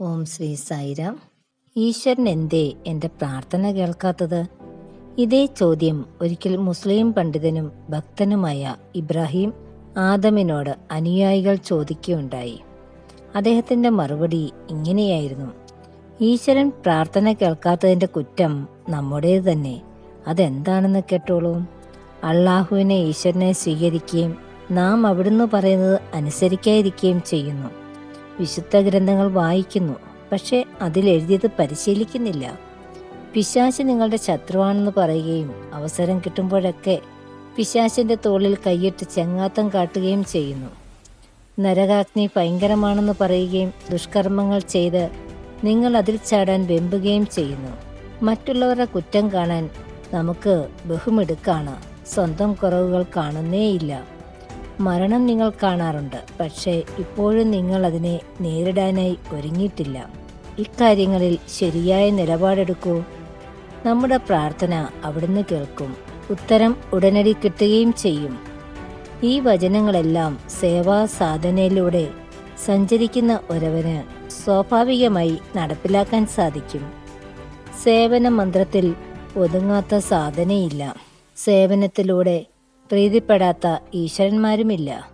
ഓം ശ്രീ സായിരാം. ഈശ്വരൻ എന്തേ എന്റെ പ്രാർത്ഥന കേൾക്കാത്തത്? ഇതേ ചോദ്യം ഒരിക്കൽ മുസ്ലിം പണ്ഡിതനും ഭക്തനുമായ ഇബ്രാഹിം ആദമിനോട് അനുയായികൾ ചോദിക്കുകയുണ്ടായി. അദ്ദേഹത്തിന്റെ മറുപടി ഇങ്ങനെയായിരുന്നു. ഈശ്വരൻ പ്രാർത്ഥന കേൾക്കാത്തതിന്റെ കുറ്റം നമ്മുടേത് തന്നെ. അതെന്താണെന്ന് കേട്ടോളൂ. അള്ളാഹുവിനെ ഈശ്വരനെ സ്വീകരിക്കുകയും നാം അവിടുന്ന് പറയുന്നത് അനുസരിക്കാതിരിക്കുകയും ചെയ്യുന്നു. വിശുദ്ധ ഗ്രന്ഥങ്ങൾ വായിക്കുന്നു പക്ഷേ അതിലെഴുതിയത് പരിശീലിക്കുന്നില്ല. പിശാച് നിങ്ങളുടെ ശത്രുവാണെന്ന് പറയുകയും അവസരം കിട്ടുമ്പോഴൊക്കെ പിശാശിന്റെ തോളിൽ കൈയിട്ട് ചെങ്ങാത്തം കാട്ടുകയും ചെയ്യുന്നു. നരകാഗ്നി ഭയങ്കരമാണെന്ന് പറയുകയും ദുഷ്കർമ്മങ്ങൾ ചെയ്ത് നിങ്ങൾ അതിൽ ചാടാൻ വെമ്പുകയും ചെയ്യുന്നു. മറ്റുള്ളവരുടെ കുറ്റം കാണാൻ നമുക്ക് ബഹുമിടുക്കാണ്. സ്വന്തം കുറവുകൾ കാണുന്നേയില്ല. മരണം നിങ്ങൾ കാണാറുണ്ട്. പക്ഷേ ഇപ്പോഴും നിങ്ങൾ അതിനെ നേരിടാനായി ഒരുങ്ങിയിട്ടില്ല. ഇക്കാര്യങ്ങളിൽ ശരിയായ നിലപാടെടുക്കൂ. നമ്മുടെ പ്രാർത്ഥന അവിടുന്ന് കേൾക്കും. ഉത്തരം ഉടനടി കിട്ടുകയും ചെയ്യും. ഈ വചനങ്ങളെല്ലാം സേവാ സാധനയിലൂടെ സഞ്ചരിക്കുന്ന ഒരവന് സ്വാഭാവികമായി നടപ്പിലാക്കാൻ സാധിക്കും. സേവന മന്ത്രത്തിൽ ഒതുങ്ങാത്ത സാധനയില്ല. സേവനത്തിലൂടെ പ്രീതിപ്പെടാത്ത ഈശ്വരന്മാരുമില്ല.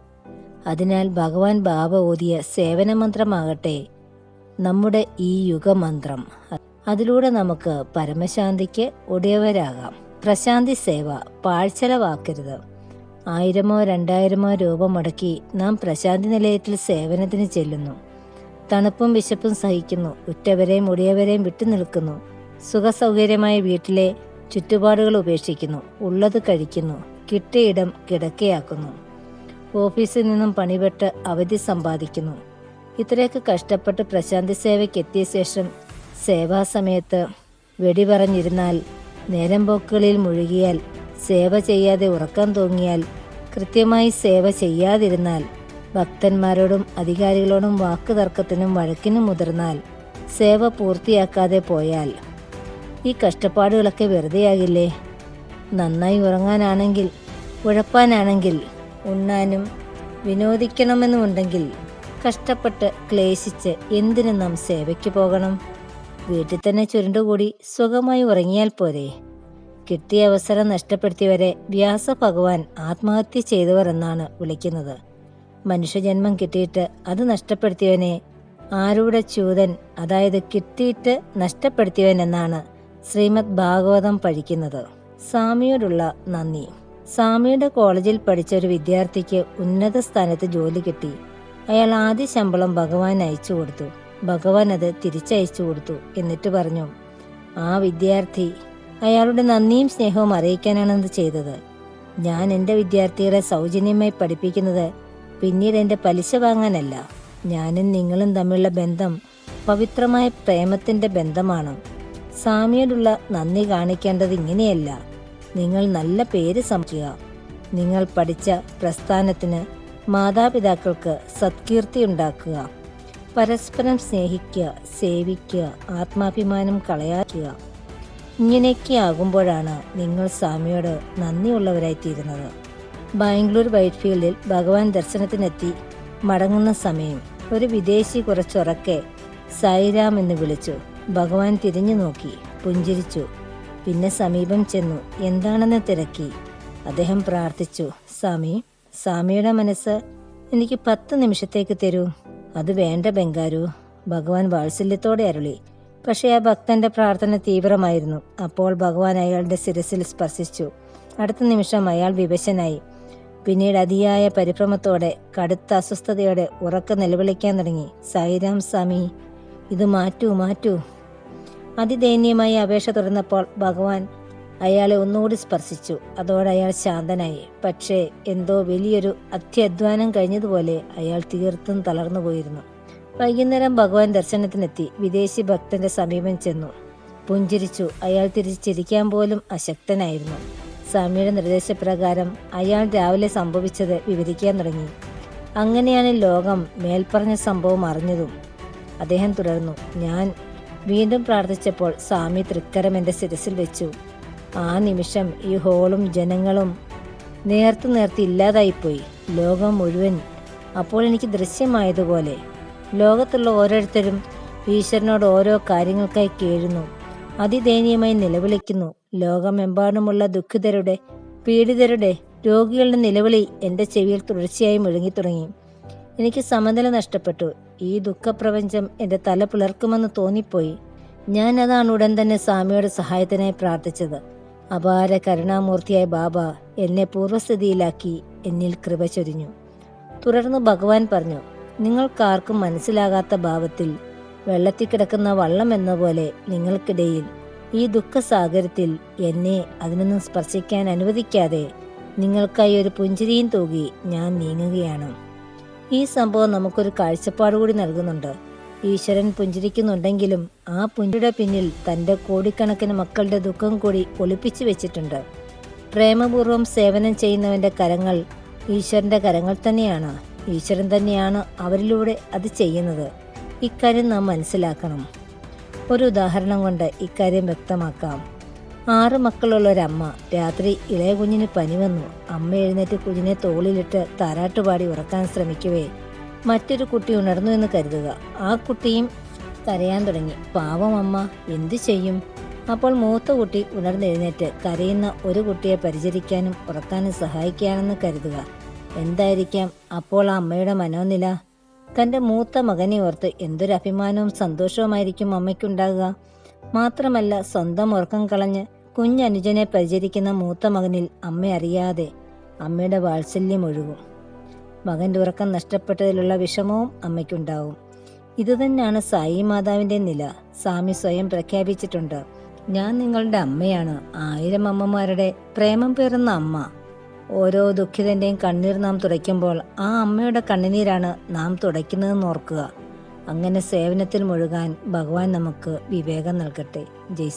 അതിനാൽ ഭഗവാൻ ബാബ ഓതിയ സേവനമന്ത്രമാകട്ടെ നമ്മുടെ ഈ യുഗമന്ത്രം. അതിലൂടെ നമുക്ക് പരമശാന്തിക്ക് ഉടയവരാകാം. പ്രശാന്തി സേവ പാഴ്ചലവാക്കരുത്. ആയിരമോ രണ്ടായിരമോ രൂപ മുടക്കി നാം പ്രശാന്തി നിലയത്തിൽ സേവനത്തിന് ചെല്ലുന്നു. തണുപ്പും വിശപ്പും സഹിക്കുന്നു. ഉറ്റവരെയും മുടിയവരെയും വിട്ടു നിൽക്കുന്നു. സുഖസൗകര്യമായ വീട്ടിലെ ചുറ്റുപാടുകൾ ഉപേക്ഷിക്കുന്നു. ഉള്ളത് കഴിക്കുന്നു. കിട്ടിയിടം കിടക്കയാക്കുന്നു. ഓഫീസിൽ നിന്നും പണിപെട്ട് അവധി സമ്പാദിക്കുന്നു. ഇത്രയൊക്കെ കഷ്ടപ്പെട്ട് പ്രശാന്തി സേവയ്ക്ക് എത്തിയ ശേഷം സേവാസമയത്ത് വെടി പറഞ്ഞിരുന്നാൽ നേരം പോക്കുകളിൽ മുഴുകിയാൽ സേവ ചെയ്യാതെ ഉറക്കം തോങ്ങിയാൽ കൃത്യമായി സേവ ചെയ്യാതിരുന്നാൽ ഭക്തന്മാരോടും അധികാരികളോടും വാക്ക് തർക്കത്തിനും വഴക്കിനും മുതിർന്നാൽ സേവ പൂർത്തിയാക്കാതെ പോയാൽ ഈ കഷ്ടപ്പാടുകളൊക്കെ വെറുതെയാകില്ലേ? നന്നായി ഉറങ്ങാനാണെങ്കിൽ ഉഴപ്പാനാണെങ്കിൽ ഉണ്ണാനും വിനോദിക്കണമെന്നുമുണ്ടെങ്കിൽ കഷ്ടപ്പെട്ട് ക്ലേശിച്ച് എന്തിനു നാം സേവയ്ക്ക് പോകണം. വീട്ടിൽ തന്നെ ചുരുണ്ടുകൂടി സുഖമായി ഉറങ്ങിയാൽ പോരെ. കിട്ടിയ അവസരം നഷ്ടപ്പെടുത്തിയവരെ വ്യാസ ഭഗവാൻ ആത്മഹത്യ ചെയ്തവർ എന്നാണ് വിളിക്കുന്നത്. മനുഷ്യജന്മം കിട്ടിയിട്ട് അത് നഷ്ടപ്പെടുത്തിയവനെ ആരുടെ ചൂതൻ അതായത് കിട്ടിയിട്ട് നഷ്ടപ്പെടുത്തിയവൻ എന്നാണ് ശ്രീമദ് ഭാഗവതം പഠിക്കുന്നത്. സ്വാമിയോടുള്ള നന്ദി. സ്വാമിയുടെ കോളേജിൽ പഠിച്ച ഒരു വിദ്യാർത്ഥിക്ക് ഉന്നത സ്ഥാനത്ത് ജോലി കിട്ടി. അയാൾ ആദ്യ ശമ്പളം ഭഗവാൻ അയച്ചു കൊടുത്തു. ഭഗവാൻ അത് തിരിച്ചയച്ചു കൊടുത്തു എന്നിട്ട് പറഞ്ഞു ആ വിദ്യാർത്ഥി അയാളുടെ നന്ദിയും സ്നേഹവും അറിയിക്കാനാണ് അത് ചെയ്തത്? ഞാൻ എന്റെ വിദ്യാർത്ഥികളെ സൗജന്യമായി പഠിപ്പിക്കുന്നത് പിന്നീട് എന്റെ പലിശ വാങ്ങാനല്ല. ഞാനും നിങ്ങളും തമ്മിലുള്ള ബന്ധം പവിത്രമായ പ്രേമത്തിന്റെ ബന്ധമാണ്. സ്വാമിയോടുള്ള നന്ദി കാണിക്കേണ്ടത് ഇങ്ങനെയല്ല. നിങ്ങൾ നല്ല പേര് സംക്കുക നിങ്ങൾ പഠിച്ച പ്രസ്ഥാനത്തിന് മാതാപിതാക്കൾക്ക് സത്കീർത്തി ഉണ്ടാക്കുക. പരസ്പരം സ്നേഹിക്കുക സേവിക്കുക ആത്മാഭിമാനം കളയാക്കുക. ഇങ്ങനെയൊക്കെ ആകുമ്പോഴാണ് നിങ്ങൾ സ്വാമിയോട് നന്ദിയുള്ളവരായി തീരുന്നത്. ബാംഗ്ലൂർ വൈറ്റ്ഫീൽഡിൽ ഭഗവാൻ ദർശനത്തിനെത്തി മടങ്ങുന്ന സമയം ഒരു വിദേശി കുറച്ചുറക്കെ സായിരാം എന്ന് വിളിച്ചു. ഭഗവാൻ തിരിഞ്ഞു നോക്കി പുഞ്ചിരിച്ചു. പിന്നെ സമീപം ചെന്നു. എന്താണെന്ന് തിരക്കി. അദ്ദേഹം പ്രാർത്ഥിച്ചു സ്വാമി സ്വാമിയുടെ മനസ്സ് എനിക്ക് പത്ത് നിമിഷത്തേക്ക് തരൂ. അത് വേണ്ട ബംഗാരു. ഭഗവാൻ വാത്സല്യത്തോടെ അരുളി. പക്ഷേ ആ ഭക്തന്റെ പ്രാർത്ഥന തീവ്രമായിരുന്നു. അപ്പോൾ ഭഗവാൻ അയാളുടെ ശിരസിൽ സ്പർശിച്ചു. അടുത്ത നിമിഷം അയാൾ വിവശനായി. പിന്നീട് അതിയായ പരിഭ്രമത്തോടെ കടുത്ത അസ്വസ്ഥതയോടെ ഉറക്ക നിലവിളിക്കാൻ തുടങ്ങി. സായിരാം സ്വാമി ഇത് മാറ്റൂ മാറ്റൂ. അതിദയനീയമായി അപേക്ഷ തുറന്നപ്പോൾ ഭഗവാൻ അയാളെ ഒന്നുകൂടി സ്പർശിച്ചു. അതോടെ അയാൾ ശാന്തനായി. പക്ഷേ എന്തോ വലിയൊരു അത്യധ്വാനം കഴിഞ്ഞതുപോലെ അയാൾ തീർത്തും തളർന്നു പോയിരുന്നു. വൈകുന്നേരം ഭഗവാൻ ദർശനത്തിനെത്തി. വിദേശി ഭക്തന്റെ സമീപം ചെന്നു. പുഞ്ചിരിച്ചു. അയാൾ തിരിച്ചിരിക്കാൻ പോലും അശക്തനായിരുന്നു. സ്വാമിയുടെ നിർദ്ദേശപ്രകാരം അയാൾ രാവിലെ സംഭവിച്ചത് വിവരിക്കാൻ തുടങ്ങി. അങ്ങനെയാണ് ലോകം മേൽപ്പറഞ്ഞ സംഭവം അറിഞ്ഞതും. അദ്ദേഹം തുടർന്നു. ഞാൻ വീണ്ടും പ്രാർത്ഥിച്ചപ്പോൾ സ്വാമി തൃക്കരം എന്റെ ശിരസിൽ വെച്ചു. ആ നിമിഷം ഈ ഹോളും ജനങ്ങളും നേർത്തു നേർത്തി ഇല്ലാതായിപ്പോയി. ലോകം മുഴുവൻ അപ്പോൾ എനിക്ക് ദൃശ്യമായതുപോലെ ലോകത്തുള്ള ഓരോരുത്തരും ഈശ്വരനോട് ഓരോ കാര്യങ്ങൾക്കായി കേഴുന്നു. അതിദയനീയമായി നിലവിളിക്കുന്നു. ലോകമെമ്പാടുമുള്ള ദുഃഖിതരുടെ പീഡിതരുടെ രോഗികളുടെ നിലവിളി എന്റെ ചെവിയിൽ തുടർച്ചയായി മുഴങ്ങിത്തുടങ്ങി. എനിക്ക് സമനില നഷ്ടപ്പെട്ടു. ഈ ദുഃഖപ്രപഞ്ചം എന്റെ തല പിളർക്കുമെന്ന് തോന്നിപ്പോയി. ഞാൻ അതാണ് ഉടൻ തന്നെ സ്വാമിയുടെ സഹായത്തിനായി പ്രാർത്ഥിച്ചത്. അപാര കരുണാമൂർത്തിയായ ബാബ എന്നെ പൂർവസ്ഥിതിയിലാക്കി എന്നിൽ കൃപ ചൊരിഞ്ഞു. തുടർന്ന് ഭഗവാൻ പറഞ്ഞു നിങ്ങൾക്കാർക്കും മനസ്സിലാകാത്ത ഭാവത്തിൽ വെള്ളത്തിൽ കിടക്കുന്ന വള്ളം എന്ന പോലെ നിങ്ങൾക്കിടയിൽ ഈ ദുഃഖസാഗരത്തിൽ എന്നെ അതിനൊന്നും സ്പർശിക്കാൻ അനുവദിക്കാതെ നിങ്ങൾക്കായി ഒരു പുഞ്ചിരിയും തൂകി ഞാൻ നീങ്ങുകയാണ്. ഈ സംഭവം നമുക്കൊരു കാഴ്ചപ്പാട് കൂടി നൽകുന്നുണ്ട്. ഈശ്വരൻ പുഞ്ചിരിക്കുന്നുണ്ടെങ്കിലും ആ പുഞ്ചിയുടെ പിന്നിൽ തന്റെ കോടിക്കണക്കിന് മക്കളുടെ ദുഃഖം കൂടി ഒളിപ്പിച്ചു വെച്ചിട്ടുണ്ട്. പ്രേമപൂർവം സേവനം ചെയ്യുന്നവന്റെ കരങ്ങൾ ഈശ്വരന്റെ കരങ്ങൾ തന്നെയാണ്. ഈശ്വരൻ തന്നെയാണ് അവരിലൂടെ അത് ചെയ്യുന്നത്. ഇക്കാര്യം നാം മനസ്സിലാക്കണം. ഒരു ഉദാഹരണം കൊണ്ട് ഇക്കാര്യം വ്യക്തമാക്കാം. ആറ് മക്കളുള്ള ഒരമ്മ രാത്രി ഇളയ കുഞ്ഞിന് പനി വന്നു. അമ്മ എഴുന്നേറ്റ് കുഞ്ഞിനെ തോളിലിട്ട് താരാട്ടുപാടി ഉറക്കാൻ ശ്രമിക്കവേ. മറ്റൊരു കുട്ടി ഉണർന്നു എന്ന് കരുതുക. ആ കുട്ടിയും കരയാൻ തുടങ്ങി. പാവം അമ്മ എന്തു ചെയ്യും? അപ്പോൾ മൂത്ത കുട്ടി ഉണർന്നെഴുന്നേറ്റ് കരയുന്ന ഒരു കുട്ടിയെ പരിചരിക്കാനും ഉറക്കാനും സഹായിക്കുകയാണെന്ന് കരുതുക. എന്തായിരിക്കാം? അപ്പോൾ ആ അമ്മയുടെ മനോനില? തന്റെ മൂത്ത മകനെ ഓർത്ത് എന്തൊരു അഭിമാനവും സന്തോഷവുമായിരിക്കും അമ്മയ്ക്കുണ്ടാകുക. മാത്രമല്ല സ്വന്തം ഉറക്കം കളഞ്ഞ് കുഞ്ഞനുജനെ പരിചരിക്കുന്ന മൂത്ത മകനിൽ അമ്മ അറിയാതെ അമ്മയുടെ വാത്സല്യം ഒഴുകും. മകന്റെ ഉറക്കം നഷ്ടപ്പെട്ടതിലുള്ള വിഷമവും അമ്മയ്ക്കുണ്ടാവും. ഇതുതന്നെയാണ് സായി മാതാവിന്റെ നില. സ്വാമി സ്വയം പ്രഖ്യാപിച്ചിട്ടുണ്ട് ഞാൻ നിങ്ങളുടെ അമ്മയാണ്. ആയിരം അമ്മമാരുടെ പ്രേമം പേറുന്ന അമ്മ. ഓരോ ദുഃഖിതന്റെയും കണ്ണീർ നാം തുടയ്ക്കുമ്പോൾ ആ അമ്മയുടെ കണ്ണുനീരാണ് നാം തുടയ്ക്കുന്നതെന്ന് ഓർക്കുക. അങ്ങനെ സേവനത്തിൽ മുഴുകാൻ ഭഗവാൻ നമുക്ക് വിവേകം നൽകട്ടെ. ജയ്